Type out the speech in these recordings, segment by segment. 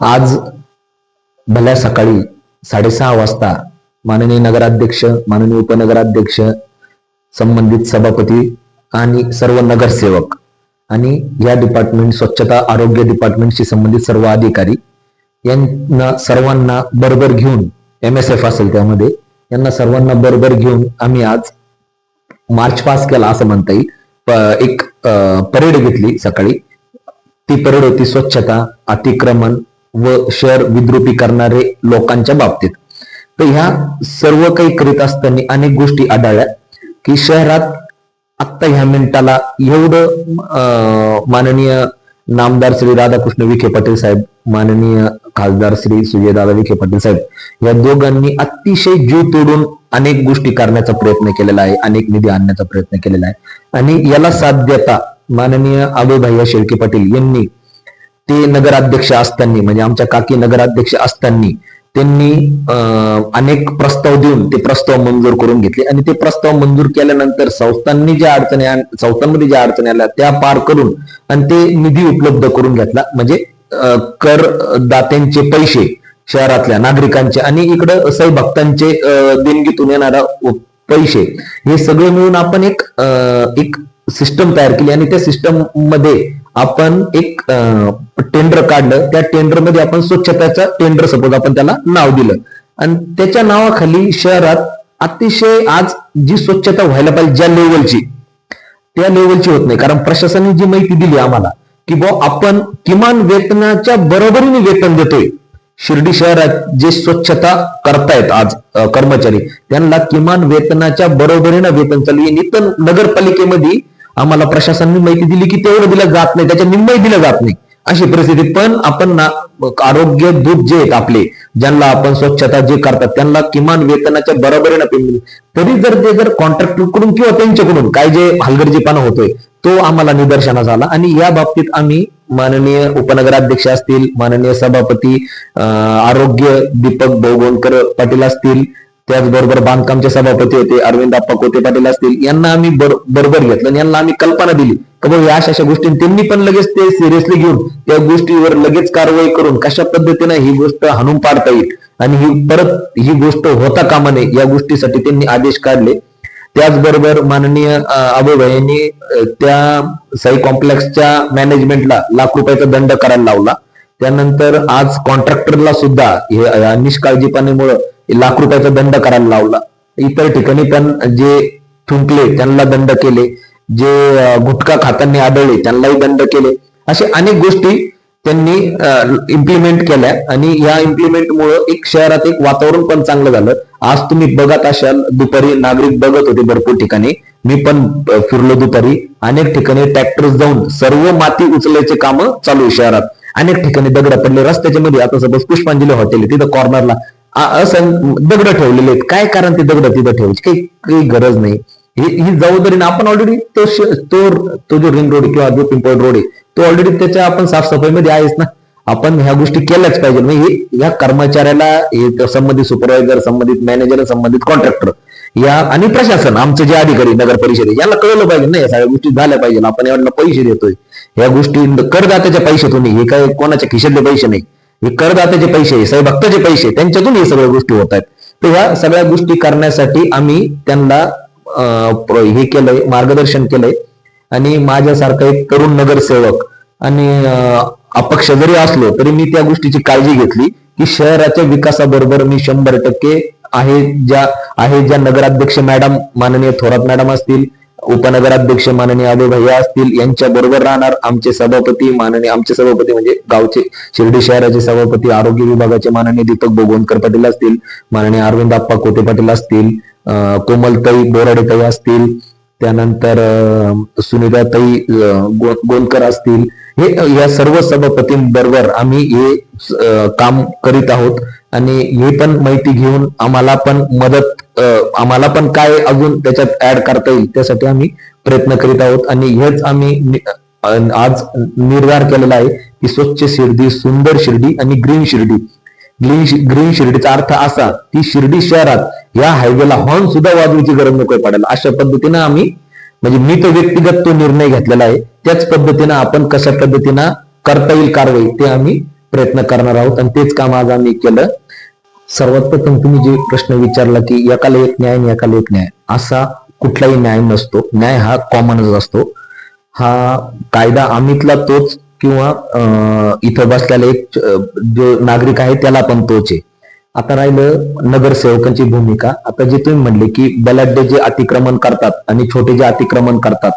आज भल्या सकाळी साडेसहा वाजता माननीय नगराध्यक्ष माननीय उपनगराध्यक्ष संबंधित सभापती आणि सर्व नगरसेवक आणि या डिपार्टमेंट स्वच्छता आरोग्य डिपार्टमेंटशी संबंधित सर्व अधिकारी यांना सर्वांना बरोबर घेऊन एम एस एफ असेल त्यामध्ये यांना सर्वांना बरोबर घेऊन आम्ही आज मार्च पास केला असं म्हणता येईल. एक परेड घेतली सकाळी. ती होती स्वच्छता अतिक्रमण व शहर विद्रुपी करणारे लोकांच्या बाबतीत. तर ह्या सर्व काही करीत असताना अनेक गोष्टी आढळल्या की शहरात आत्ता ह्या मिनिटाला एवढं माननीय नामदार श्री राधाकृष्ण विखे पाटील साहेब माननीय खासदार श्री सुजयदादा विखे पाटील साहेब या दोघांनी अतिशय जीव तोडून अनेक गोष्टी करण्याचा प्रयत्न केलेला आहे अनेक निधी आणण्याचा प्रयत्न केलेला आहे. आणि याला साथ देता माननीय आबूभाई शेळके पाटील यांनी ते नगराध्यक्ष असताना म्हणजे आमच्या काकी नगराध्यक्ष असताना त्यांनी अं, अनेक प्रस्ताव देऊन ते प्रस्ताव मंजूर करून घेतले. आणि ते प्रस्ताव मंजूर केल्यानंतर संस्थांनी ज्या अडचणी संस्थांमध्ये ज्या अडचणी आल्या त्या पार करून आणि ते निधी उपलब्ध करून घेतला. म्हणजे करदात्यांचे पैसे शहरातल्या नागरिकांचे आणि इकडं साई भक्तांचे अं, देणगीतून येणारा पैसे हे सगळं मिळून आपण एक अं, एक सिस्टम तयार केली आणि त्या सिस्टममध्ये आपण एक टेंडर काढलं. त्या टेंडरमध्ये आपण स्वच्छताचा टेंडर सपोज आपण त्याला नाव दिलं. आणि त्याच्या नावाखाली शहरात अतिशय आज जी स्वच्छता व्हायला पाहिजे ज्या लेवलची त्या लेवलची होत नाही. कारण प्रशासनाने जी माहिती दिली आम्हाला की बुवा आपण किमान वेतनाच्या बरोबरीने वेतन देतोय. शिर्डी शहरात जे स्वच्छता करतायत आज कर्मचारी त्यांना किमान वेतनाच्या बरोबरीनं वेतन चालू आहे. तर नगरपालिकेमध्ये आम्हाला प्रशासनाने माहिती दिली की तेवढं दिलं जात नाही त्याच्या निम्मही दिलं जात नाही. अशी परिस्थिती. पण आपण ना आरोग्य दूत जे आहेत आपले ज्यांना आपण स्वच्छता जे करतात त्यांना किमान वेतनाच्या बरोबरीनं पेमेंट तरी जर ते जर कॉन्ट्रॅक्टरकडून किंवा त्यांच्याकडून काय जे हलगर्जीपणा होतोय तो आम्हाला निदर्शनास आला. आणि या बाबतीत आम्ही माननीय उपनगराध्यक्ष असतील माननीय सभापती आरोग्य दीपक भोगवणकर पाटील असतील त्याचबरोबर बांधकामचे सभापती होते अरविंद आप्पा कोते पाटील असतील यांना आम्ही बरोबर घेतलं आणि यांना आम्ही कल्पना दिली. का या अशा अशा गोष्टी त्यांनी पण लगेच ते सिरियसली घेऊन त्या गोष्टीवर लगेच कारवाई करून कशा पद्धतीने ही गोष्ट हाणून पाडता येईल आणि ही परत ही गोष्ट होता कामा नये या गोष्टीसाठी त्यांनी आदेश काढले. त्याचबरोबर माननीय अभयभाई यांनी त्या साई कॉम्प्लेक्सच्या मॅनेजमेंटला लाख रुपयाचा दंड करायला लावला. त्यानंतर आज कॉन्ट्रॅक्टरला सुद्धा हे या लाख रुपयाचा दंड करायला लावला. इतर ठिकाणी पण जे थुंकले त्यांना दंड केले. जे गुटखा खाताना आढळले त्यांनाही दंड केले. असे अनेक गोष्टी त्यांनी इम्प्लिमेंट केल्या आणि या इम्प्लिमेंट मुळे एक शहरात एक वातावरण पण चांगलं झालं. आज तुम्ही बघत असाल दुपारी नागरिक बघत होते भरपूर ठिकाणी. मी पण फिरलो दुपारी. अनेक ठिकाणी ट्रॅक्टर जाऊन सर्व माती उचलायचे काम चालू आहे शहरात. अनेक ठिकाणी दगड पडले. रस्त्याच्या मध्ये आता सपोज पुष्पांजली हॉटेल आहे तिथं कॉर्नरला असं दगड ठेवलेले आहेत. काय कारण ते दगड तिथं ठेवायची? काही काही गरज नाही. ही जबाबदारी ना आपण ऑलरेडी तो तो तो जो रिंग रोड किंवा जो पिंपळ रोड आहे तो ऑलरेडी त्याच्या आपण साफसफाईमध्ये आहेच ना. आपण ह्या गोष्टी केल्याच पाहिजे म्हणजे हे- या कर्मचाऱ्याला हे संबंधित सुपरवायझर संबंधित मॅनेजर संबंधित कॉन्ट्रॅक्टर या आणि प्रशासन आमचे जे अधिकारी नगर परिषद याला कळलं पाहिजे ना. या सगळ्या गोष्टी झाल्या पाहिजे आपण एवढा पैसे देतोय. या गोष्टी करदात्याच्या पैशातून हे काय कोणाच्या खिशातले पैसे नाही. हे करदात्याचे पैसे साहेब भक्ताचे पैसे त्यांच्यातून हे सगळ्या गोष्टी होत आहेत. तर ह्या सगळ्या गोष्टी करण्यासाठी आम्ही त्यांना हे केलंय मार्गदर्शन केलंय. आणि माझ्यासारखा एक तरुण नगरसेवक आणि अपक्ष जरी असलो तरी मी त्या गोष्टीची काळजी घेतली की शहराच्या विकासाबरोबर मी शंभर टक्के आहे ज्या आहे ज्या नगराध्यक्ष मॅडम माननीय थोरात मॅडम असतील उपनगराध्यक्ष माननीय आदे भैया असतील यांच्या बरोबर राहणार आमचे सभापती माननीय आमचे सभापती म्हणजे गावचे शिर्डी शहराचे सभापती आरोग्य विभागाचे माननीय दीपक बोगवणकर पाटील असतील माननीय अरविंद अप्पा कोटे पाटील असतील अं, कोमलताई बोराडेताई असतील त्यानंतर सुनीताताई गो- गोंदकर असतील. हे या सर्व सभापतींबरोबर आम्ही हे काम करीत आहोत. आणि हे पण माहिती घेऊन आम्हाला पण मदत आम्हाला पण काय अजून त्याच्यात ऍड करता येईल त्यासाठी आम्ही प्रयत्न करीत आहोत. आणि हेच आम्ही आज निर्धार केलेला आहे की स्वच्छ शिर्डी सुंदर शिर्डी आणि ग्रीन शिर्डी ग्रीन ग्रीन शिर्डीचा अर्थ असा की शिर्डी शहरात या हायवेला हॉर्न सुद्धा वाजवायची गरज नकोय पडायला. अशा पद्धतीनं आम्ही म्हणजे मी तो व्यक्तिगत तो निर्णय घेतलेला आहे. त्याच पद्धतीनं आपण कशा पद्धतीनं करता येईल कारवाई ते आम्ही प्रयत्न करणार आहोत. आणि तेच काम आज आम्ही केलं. सर्वात प्रथम तुम्ही जे प्रश्न विचारला की एकाला एक न्याय आणि एकाला एक न्याय असा कुठलाही न्याय नसतो. न्याय हा कॉमनच असतो. हा कायदा आम्हीतला तोच किंवा अं, इथं बसलेला एक जो नागरिक आहे त्याला पण तोच आहे. आता राहिलं नगरसेवकांची भूमिका. आता जे तुम्ही म्हणले की बलाढ्य जे अतिक्रमण करतात आणि छोटे जे अतिक्रमण करतात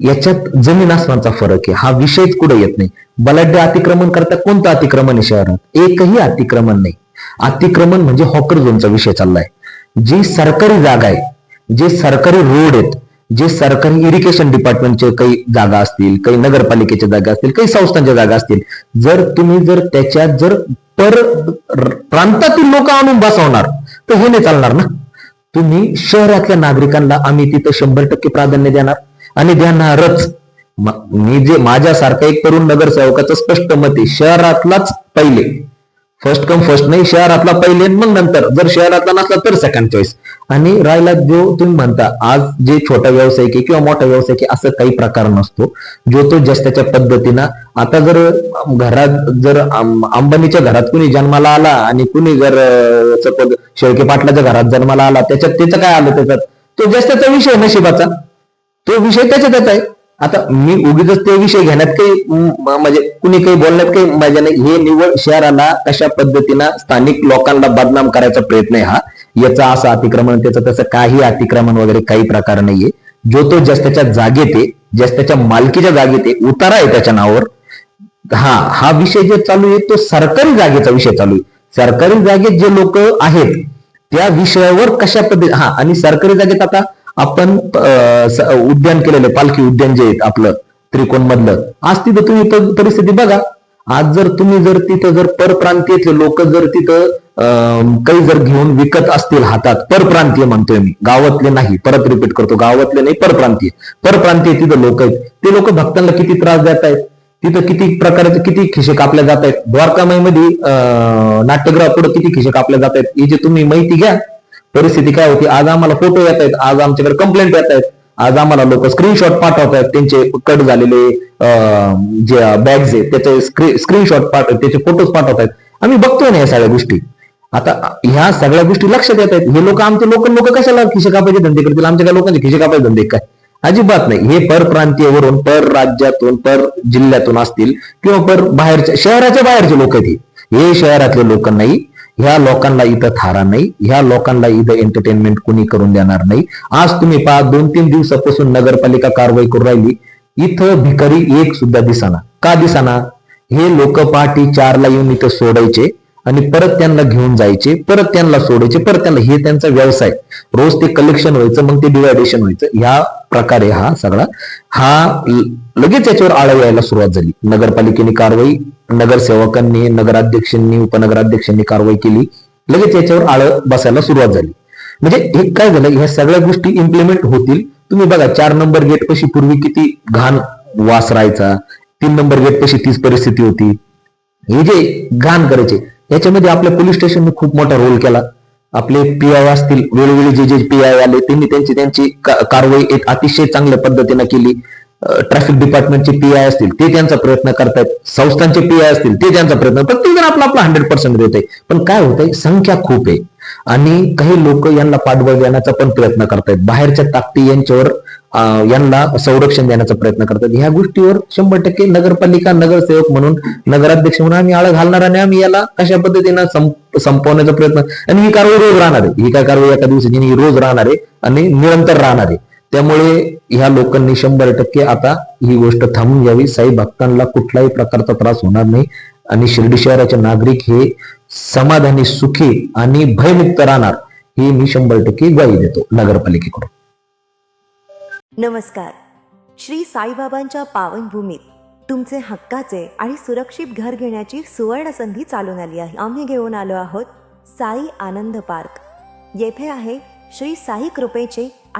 याच्यात जमीन आसमानचा फरक आहे. हा विषयच कुठे येत नाही. बलाढ्य अतिक्रमण करता कोणतं अतिक्रमण आहे शहरात? एकही अतिक्रमण नाही. अतिक्रमण म्हणजे हॉकर झोनचा विषय चाललाय. जी सरकारी जागा आहे जे सरकारी रोड आहेत जे सरकारी इरिगेशन डिपार्टमेंटचे काही जागा असतील काही नगरपालिकेच्या जागा असतील काही संस्थांच्या जागा असतील जर तुम्ही जर त्याच्यात जर पर प्रांतातील लोक आणून बसवणार तर हे नाही चालणार ना. तुम्ही शहरातल्या नागरिकांना आम्ही तिथं शंभर टक्के प्राधान्य देणार आणि देणारच. मी जे माझ्यासारखा एक तरुण नगरसेवकाचं स्पष्ट मत आहे शहरातलाच पहिले. फर्स्ट कम फर्स्ट नाही. शहरातला पहिले मग नंतर. जर शहरातला नसला तर सेकंड चॉईस आणि राहिला जो तुम्ही म्हणता आज जे छोटा व्यावसायिक आहे किंवा मोठा व्यावसायिक आहे असं काही प्रकार नसतो जो तो ज्याच त्याच्या पद्धतीनं आता जर घरात जर अंबानीच्या घरात कुणी जन्माला आला आणि कुणी जर सपोज शेळके पाटलाच्या घरात जन्माला आला त्याच्यात त्याचं काय आलं त्याच्यात? तो ज्याच त्याचा विषय नशिबाचा. तो विषय त्याच्यात आहे. आता मी उगीच ते विषय घेण्यात काही म्हणजे कुणी काही बोलण्यात काही मजा नाही. हे निवड शहराला कशा पद्धतीनं स्थानिक लोकांना बदनाम करायचा प्रयत्न आहे हा. याचा असं अतिक्रमण त्याचं तसं काही अतिक्रमण वगैरे काही प्रकार नाहीये. जो तो ज्यास त्याच्या जागेत आहे ज्यास मालकीच्या जागेत आहे उतारा आहे त्याच्या नावावर. हा हा विषय जे चालू आहे तो सरकारी जागेचा विषय चालू आहे. सरकारी जागेत जे लोक आहेत त्या विषयावर कशा पद्धती हा आणि सरकारी जागेत आता आपण उद्यान केलेलं पालखी उद्यान जे आहे आपलं त्रिकोण मधलं आज तिथं तुम्ही परिस्थिती बघा. आज जर तुम्ही जर तिथं जर परप्रांतीयतले लोक जर तिथं अं, काही जर घेऊन विकत असतील हातात परप्रांतीय म्हणतोय मी गावातले नाही परत रिपीट करतो गावातले नाही परप्रांतीय. परप्रांतीय तिथं लोक आहेत. ते लोक भक्तांना किती त्रास देत आहेत? तिथं किती प्रकारचे किती खिशे कापल्या जात आहेत? द्वारकामाईमध्ये अं, नाट्यगृहापुढे किती खिशे कापल्या जात आहेत? ही जे तुम्ही माहिती घ्या. परिस्थिती काय होती? आज आम्हाला फोटो येत आहेत. आज आमच्याकडे कंप्लेंट येत आहेत. आज आम्हाला लोक स्क्रीनशॉट पाठवत आहेत त्यांचे कट झालेले जे बॅग्स आहेत त्याचे स्क्रीनशॉट पाठवतात त्याचे फोटोज पाठवत आहेत आम्ही बघतोय ना या सगळ्या गोष्टी. आता ह्या सगळ्या गोष्टी लक्षात येत आहेत. हे लोक आमचे लोक लोक कशाला खिशे कापायचे धंदे करतील? आमच्या काय लोकांचे खिशे कापायचे धंदे काय? अजिबात नाही. हे परप्रांतीयवरून पर राज्यातून पर जिल्ह्यातून असतील किंवा पर बाहेरच्या शहराच्या बाहेरचे लोक आहेत हे. हे शहरातले लोक नाही. ह्या लोकांना इथं थारा नाही ह्या लोकांना इथं एंटरटेनमेंट कुणी करून देणार नाही. आज तुम्ही पहा दोन तीन दिवसापासून नगरपालिका कारवाई करून राहिली. इथं भिकारी एक सुद्धा दिसाना. का दिसाना? हे लोक पहाटे चारला येऊन इथं सोडायचे आणि परत त्यांना घेऊन जायचे परत त्यांना सोडायचे परत त्यांना हे त्यांचा व्यवसाय. रोज ते कलेक्शन व्हायचं मग ते डिवायडेशन व्हायचं. ह्या प्रकारे हा सगळा हा लगेच याच्यावर आळा यायला सुरुवात झाली. नगरपालिकेने कारवाई नगरसेवकांनी नगराध्यक्षांनी उपनगराध्यक्षांनी कारवाई केली. लगेच याच्यावर आळ बसायला सुरुवात झाली. म्हणजे हे काय झालं? ह्या सगळ्या गोष्टी इम्प्लिमेंट होतील. तुम्ही बघा चार नंबर गेट पशी पूर्वी किती घाण वास राहायचा. तीन नंबर गेट पशी तीच परिस्थिती होती. हे जे घाण करायचे याच्यामध्ये आपल्या पोलीस स्टेशनने खूप मोठा रोल केला. आपले पी आय असतील वेळोवेळी जे जे पी आय आले त्यांनी त्यांची त्यांची कारवाई एक अतिशय चांगल्या पद्धतीने केली. ट्रॅफिक डिपार्टमेंटचे पी आय असतील ते त्यांचा प्रयत्न करतायत. संस्थांचे पी आय असतील ते त्यांचा प्रयत्न. प्रत्येक जण आपला आपला हंड्रेड पर्सेंट देत आहे पण काय होतंय? संख्या खूप आहे. आणि काही लोक यांना पाठबळ देण्याचा पण प्रयत्न करतायत. बाहेरच्या ताकदी यांच्यावर यांना संरक्षण देण्याचा प्रयत्न करतात ह्या गोष्टीवर शंभर टक्के नगरपालिका नगरसेवक म्हणून नगराध्यक्ष म्हणून आम्ही आळा घालणार आणि आम्ही याला कशा पद्धतीनं संपवण्याचा प्रयत्न. आणि ही कारवाई रोज राहणार आहे. ही काय कारवाई एका दिवसाची रोज राहणार आहे. आणि निरंतर राहणार आहे. त्यामुळे ह्या लोकांनी शंभर टक्के आता ही गोष्ट थांबून घ्यावी. साई भक्तांना कुठलाही प्रकारचा त्रास होणार नाही. आणि शिर्डी शहराचे नागरिक हे समाधानी सुखी आणि भयमुक्त राहणार ही मी शंभर टक्के ग्वाही देतो नगरपालिकेकडून. नमस्कार. श्री साईबाबांच्या पावनभूमीत तुमचे हक्काचे आणि सुरक्षित घर घेण्याची सुवर्ण संधी चालून आली आहे. आम्ही घेऊन आलो आहोत साई आनंद पार्क. येथे आहे श्री साई कृपेचे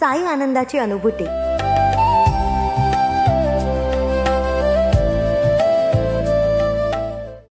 साई आनंदाची अनुभूती.